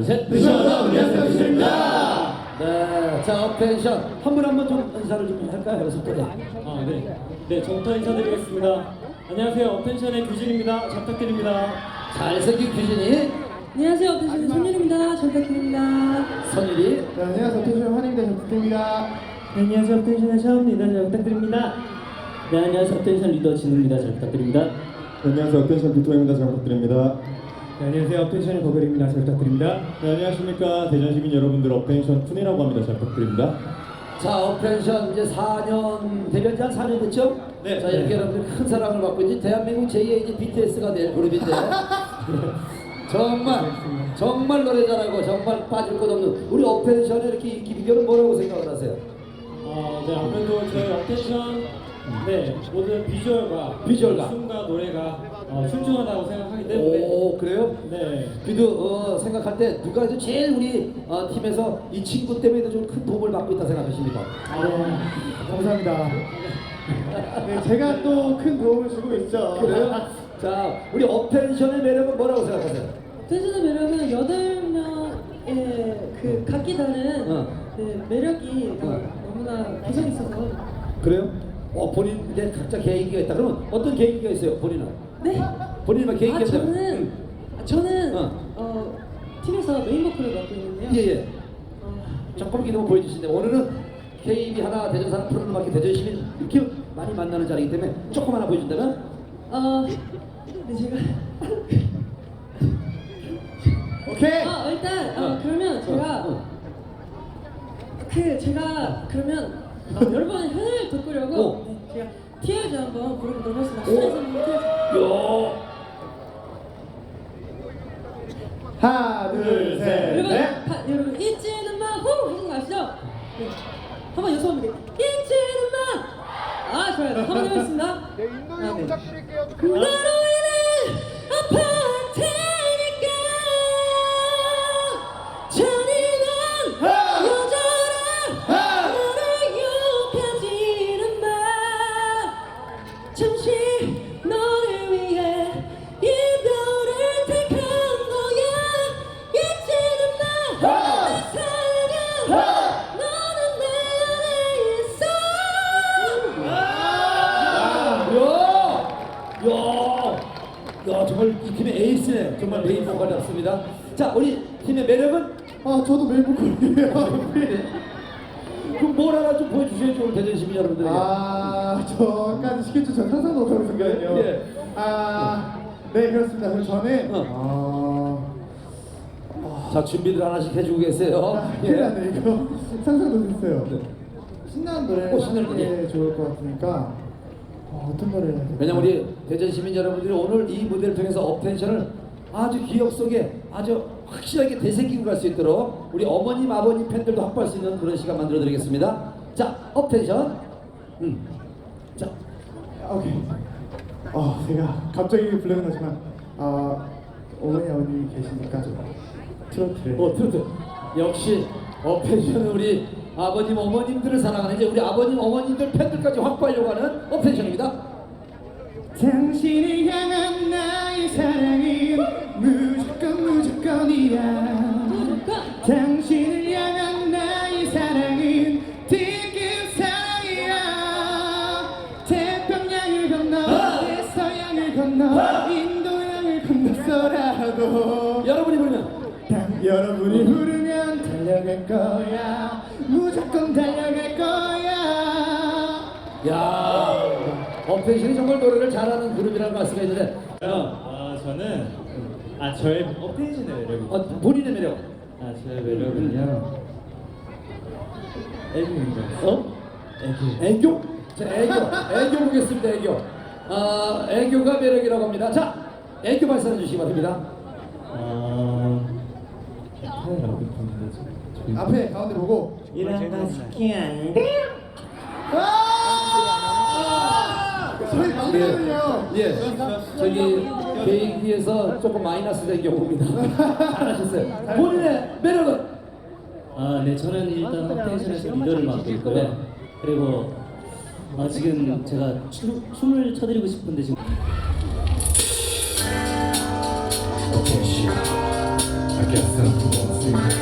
둘, 셋. 안녕하세요, 비션입니다. 네, 자 업텐션 한 분 한 분 좀 인사를 좀 할까요? 부터. 아, 네. 네, 저부터 인사드리겠습니다. 안녕하세요. 어텐션의 규진입니다. 잘 부탁드립니다. 잘생긴 규진이, 안녕하세요. 어텐션의 손율입니다. 잘 부탁드립니다. 선율이, 네, 안녕하세요. 환영대 전부입니다. 네, 안녕하세요. 어텐션의 샤오입니다. 잘 부탁드립니다. 네, 안녕하세요. 어텐션 리더 진우입니다. 잘 부탁드립니다. 안녕하세요. 업텐션 비토입니다. 잘 부탁드립니다. 네, 안녕하세요. 어텐션의 버벨입니다. 잘 부탁드립니다. 네, 안녕하십니까. 대전 시민 여러분들 업텐션 툰이라고 합니다. 잘 부탁드립니다. 자 업텐션 이제 4년 데뷔한 지한 4년 됐죠? 네. 자 이렇게 네. 여러분들 큰 사랑을 받고 있는 대한민국 제2의 이제 BTS가 될 그룹인데 정말 정말 노래 잘하고 정말 빠질 것 없는 우리 업텐션의 이렇게 인기 비결은 뭐라고 생각을 하세요? 어, 네, 아무래도 저희 어텐션 네, 모든 비주얼과 비주얼과. 춤과 노래가 어, 출중하다고 생각하기 때문에 오 그래요? 네. 그래도 어, 생각할 때 누가 이제 제일 우리 어, 팀에서 이 친구 때문에도 좀큰 도움을 받고 있다 생각하십니까? 네, 감사합니다. 네, 제가 또 큰 도움을 주고 있죠. 그래요? 자 우리 업텐션의 매력은 뭐라고 생각하세요? 어텐션의 매력은 여덟 명의 그 각기 다른 어. 네, 매력이 어. 너무나 개성 있어서 그래요? 어 본인 이제 각자 개인기가 있다. 그러면 어떤 개인기가 있어요? 본인은? 네. 본인만 개인기가 아 있다면? 저는 응. 아, 저는 어. 어. 팀에서 메인 보컬을 맡고 있는데요. 예 예. 어, 조금 기도 보여주신데 오늘은 KB 하나 대전 사람 프로그램 밖에 대전 시민 이렇게 많이 만나는 자리이기 때문에 조금 하나 보여준다면 어, 네 제가 오케이. 아 일단 어, 어. 그러면 제가 어, 어. 그 제가 그러면 어, 여러분의 현을 돋구려고 어. 네, 제가 티어즈 한번 부르도록 하겠습니다. 요. 하나, 둘, 셋, 여러분, 넷. 다, 여러분 잊지는 마, 호 하신 거 아시죠? 네. 한번 연습하면 돼요. 잊지는 마. 아 좋아요. 한번 해보겠습니다. 네, 인도요 부탁드릴게요. 나로 인 자, 우리 팀의 매력은 아, 저도 메인 보컬이에요. 그럼 뭘 하나 좀 보여주셔야죠, 우리 대전 시민 여러분들에게. 아, 저까지 시켰죠. 저 상상도 못하고 있었거든요. 예. 아, 네, 그렇습니다. 그럼 저는, 어. 아, 자, 준비들 하나씩 해주고 계세요. 아, 예. 큰일 났네, 이거. 상상도 됐어요. 신나는 노래 어, 신나는 노래. 하는 게 좋을 것 같으니까, 어, 어떤 노래를 해야 될까? 왜냐면 우리 대전 시민 여러분들이 오늘 이 무대를 통해서 업텐션을 아주 기억 속에 아주 확실하게 되새기고 갈 수 있도록 우리 어머님 아버님 팬들도 확보할 수 있는 그런 시간 만들어 드리겠습니다. 자, 업텐션. 음. 자, 아, 오케이. 어, 제가 갑자기 불러는 거지만, 아, 어머니, 아버님이 계시니까 좀 트로트를. 어, 트로트. 역시 업텐션은 우리 아버님 어머님들을 사랑하는 이제 우리 아버님 어머님들 팬들까지 확보하려고 하는 업텐션입니다. 당신을 향한 나의 무조건 무조건 당신을 향한 나의 사랑은 티끌 사랑이야. 태평양을 건너 대서양을 건너 인도양을 건너서라도. 여러분이 부르면. 당 여러분이 부르면 달려갈 거야. 무조건 달려갈 거야. 야, 업텐션이 정말 노래를 잘하는 그룹이라는 말씀이 있는데. 어, 아, 저는 아, 저의 어텐션의 매력이 어, 본인의 매력. 아, 저의 매력은요. 애교입니다. 어? 애교. 애교? 자, 애교. 애교 보겠습니다, 애교. 아, 애교가 매력이라고 합니다. 자, 애교 발산해 주시기 바랍니다. 보는데 지금? 앞에 가운데 보고 일어나 시키 안 돼? 저희 막내는요 예. 저기, 개인기에서 조금 마이너스 된 경우입니다. 잘하셨어요. 본인의 매력은? 아, 네, 저는 일단 업텐션에서 리더를 맡고 있고요. 그리고 아, 지금 제가 춤, 춤을 춰드리고 싶은데 지금 I guess that's I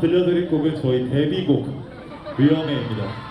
들려드릴 곡은 저희 데뷔곡 위험해입니다.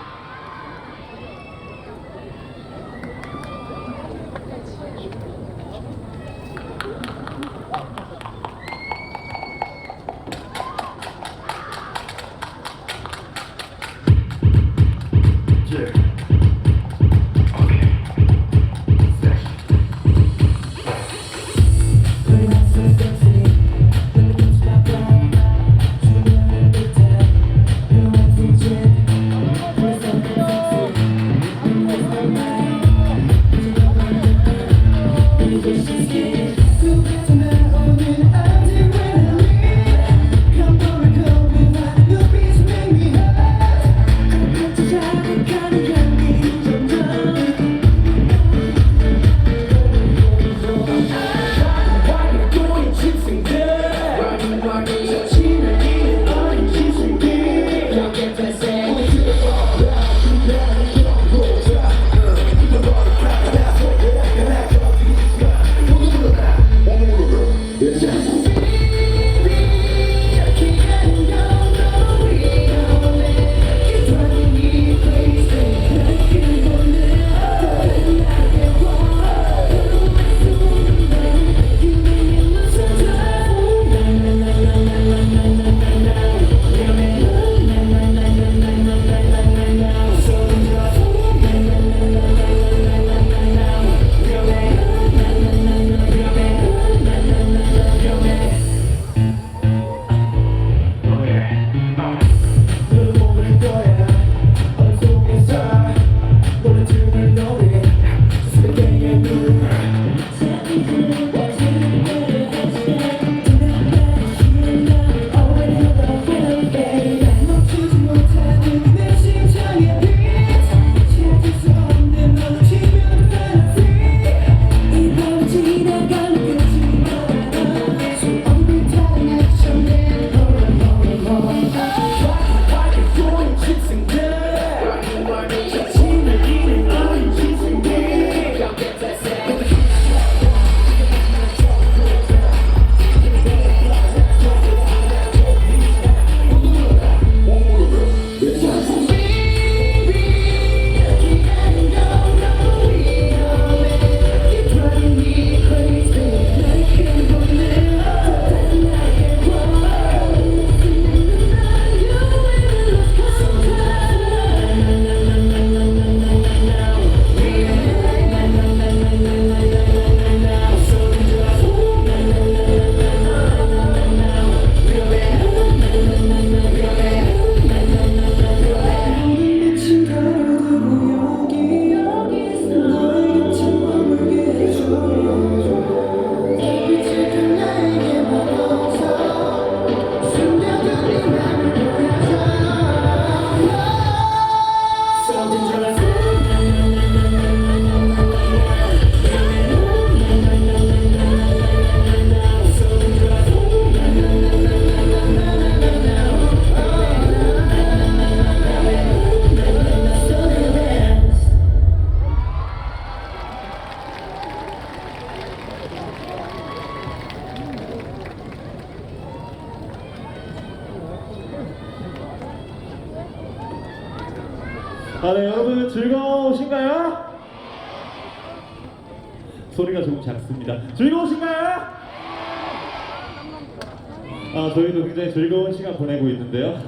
아, 저희도 굉장히 즐거운 시간 보내고 있는데요.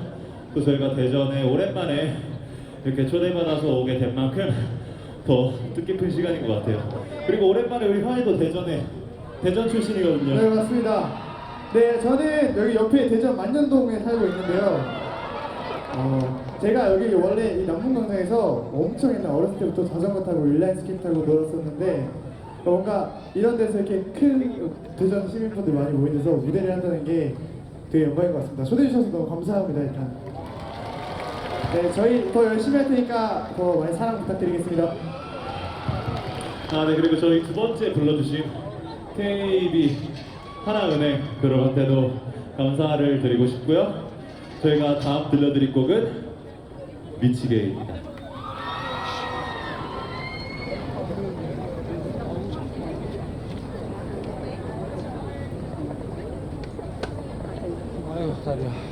또 저희가 대전에 오랜만에 이렇게 초대받아서 오게 된 만큼 더 뜻깊은 시간인 것 같아요. 그리고 오랜만에 우리 화이도 대전에 대전 출신이거든요. 네 맞습니다. 네 저는 여기 옆에 대전 만년동에 살고 있는데요. 어, 제가 여기 원래 이 남문광장에서 엄청 옛날 어렸을 때부터 자전거 타고 인라인 스케이트 타고 놀았었는데 뭔가 이런 데서 이렇게 큰 대전 시민분들 많이 모인 데서 무대를 한다는 게 되게 영광인 것 같습니다. 초대해 주셔서 너무 감사합니다 일단. 네 저희 더 열심히 할 테니까 더 많이 사랑 부탁드리겠습니다. 아, 네, 그리고 저희 두 번째 불러주신 KB 하나은행 그룹한테도 감사를 드리고 싶고요. 저희가 다음 들려드릴 곡은 미치게입니다. 줄때